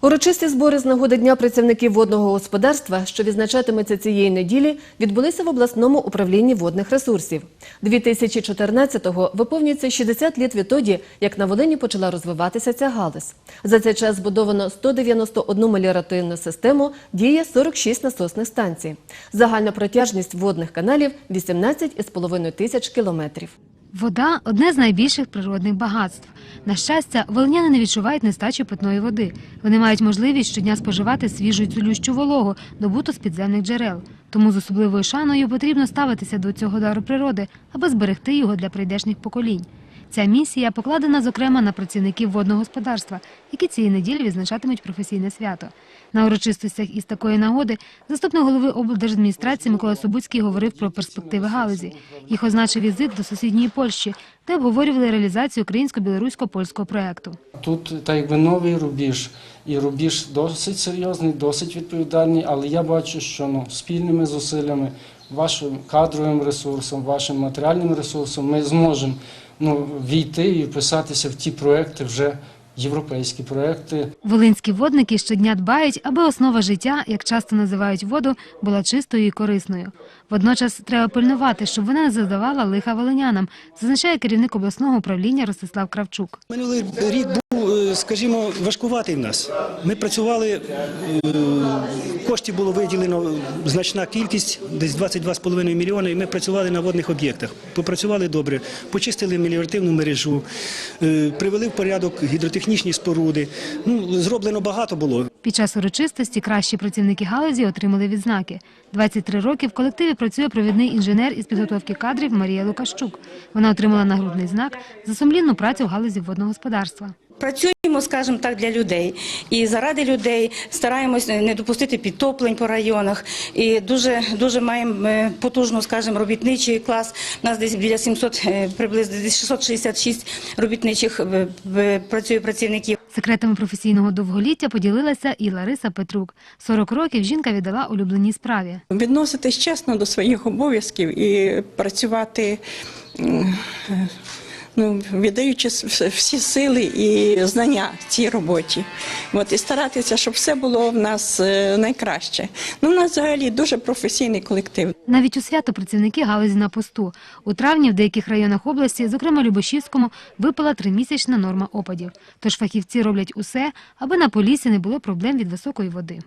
Урочисті збори з нагоди Дня працівників водного господарства, що відзначатиметься цієї неділі, відбулися в обласному управлінні водних ресурсів. 2014-го виповнюється 60 літ відтоді, як на Волині почала розвиватися ця галузь. За цей час збудовано 191 меліоративну систему, діє 46 насосних станцій. Загальна протяжність водних каналів 18,5 тисяч кілометрів. Вода одне з найбільших природних багатств. На щастя, волиняни не відчувають нестачі питної води. Вони мають можливість щодня споживати свіжу цілющу вологу, добуту з підземних джерел. Тому з особливою шаною потрібно ставитися до цього дару природи, аби зберегти його для прийдешніх поколінь. Ця місія покладена зокрема на працівників водного господарства, які цієї неділі відзначатимуть професійне свято. На урочистостях із такої нагоди заступник голови облдержадміністрації Микола Собуцький говорив про перспективи галузі. Їх означив візит до сусідньої Польщі, де обговорювали реалізацію українсько-білорусько-польського проекту. Тут так якби новий рубіж, і рубіж досить серйозний, досить відповідальний, але я бачу, що ну, спільними зусиллями, вашим кадровим ресурсом, вашим матеріальним ресурсом ми зможемо ну, війти і вписатися в ті проекти вже європейські проекти. Волинські водники щодня дбають, аби основа життя, як часто називають воду, була чистою і корисною. Водночас треба пильнувати, щоб вона не задавала лиха волинянам, зазначає керівник обласного управління Ростислав Кравчук. Минулий рік був, скажімо, важкуватий в нас. Ми працювали, е, коштів було виділено значна кількість, десь 22,5 мільйони, і ми працювали на водних об'єктах. Попрацювали добре, почистили меліоративну мережу, е, привели в порядок гідротехнічні споруди. Ну, зроблено багато було. Під час урочистості кращі працівники галузі отримали відзнаки. 23 роки в колективі працює провідний інженер із підготовки кадрів Марія Лукащук. Вона отримала нагрудний знак за сумлінну працю в галузі водного господарства. Працюємо, скажімо так, для людей і заради людей стараємось не допустити підтоплень по районах. І дуже дуже маємо е, потужну, скажімо, робітничий клас. У нас десь біля 700, е, приблизно десь 666 робітничих е, працює працівників. Секретами професійного довголіття поділилася і Лариса Петрук. 40 років жінка віддала улюбленій справі. відноситись чесно до своїх обов'язків і працювати, ну, віддаючи всі сили і знання цій роботі. От, і старатися, щоб все було в нас е, найкраще. Ну, в нас взагалі дуже професійний колектив. Навіть у свято працівники галузі на посту. У травні в деяких районах області, зокрема Любошівському, випала тримісячна норма опадів. Тож фахівці роблять усе, аби на полісі не було проблем від високої води.